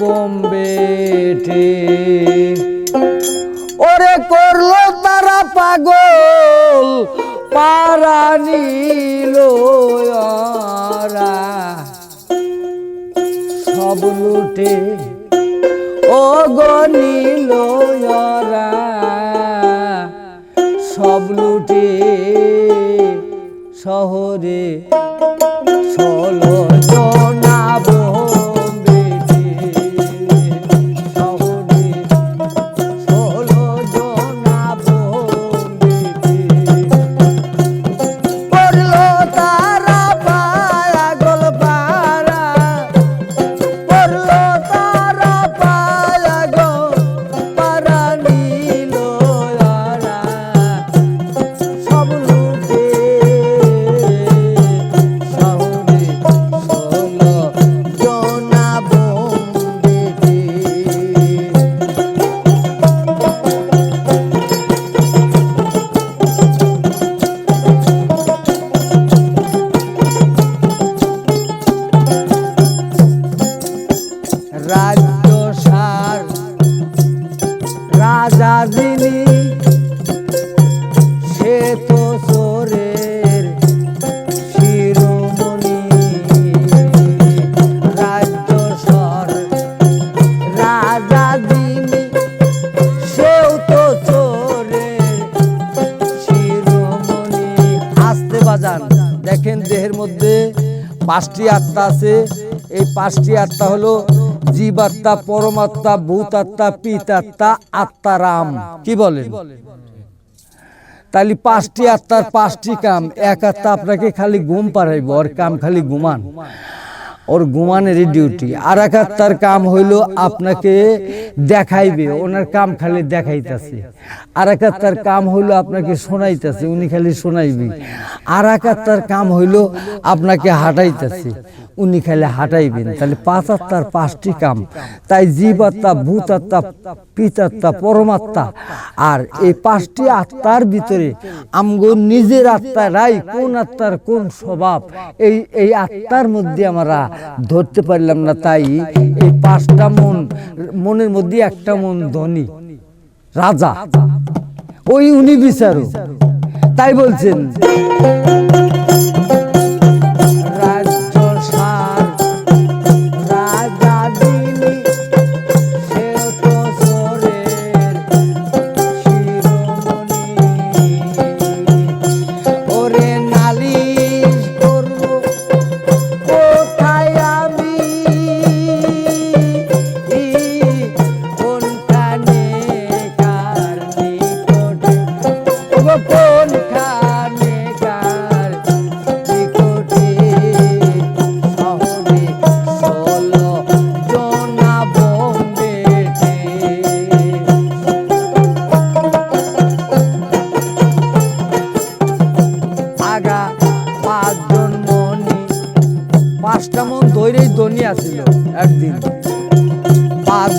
বোম্বেটে ওরে করল তারা পাগল, পারা নিল। সব লুটে ও গনিল। সব লুটে, শহরে ষোলো বাজান। দেখেন দেহের মধ্যে পাঁচটি আত্মা আছে। এই পাঁচটি আত্মা হলো জীবাত্মা, পরমাত্মা, ভূতাত্মা, পিতাত্মা, আত্মারাম। কি বলেন? তাহলে পাঁচটি আত্মার পাঁচটি কাম। এক আত্মা আপনাকে খালি ঘুম পাড়াইব ওর কাম খালি ঘুমান। ওর ঘুমানেরই ডিউটি আর আত্মার কাম হইল আপনাকে দেখাইবে, ওনার কাম খালি দেখাইতেছে। আর আত্মার কাম হইল আপনাকে শোনাইতেছে, উনি খালি শোনাইবে। আর এক আত্মার কাম হইল আপনাকে হাঁটাইতেছে, উনি খালি হাঁটাইবেন। তাহলে পাঁচ আত্মার পাঁচটি কাম, তাই জীবাত্মা ভূতাত্মা পিতাত্মা পরমাত্মা। আর এই পাঁচটি আত্মার ভিতরে আমগো নিজের আত্মারাই কোন আত্মার কোন স্বভাব, এই এই আত্মার মধ্যে আমরা ধরতে পারলাম না তাই এই পাঁচটা মন, মনের মধ্যে একটা মন ধনী, রাজা। ওই উনি বিচারক। তাই বলছেন পাঁচটা মন দৈরেই দনিয়া ছিল একদিন। পাঁচ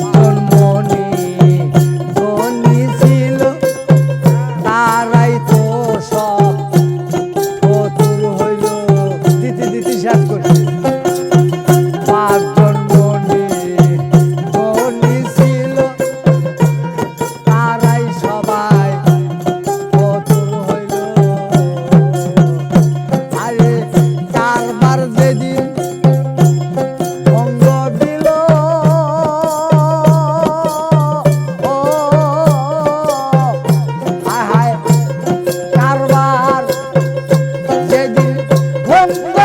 Vamos!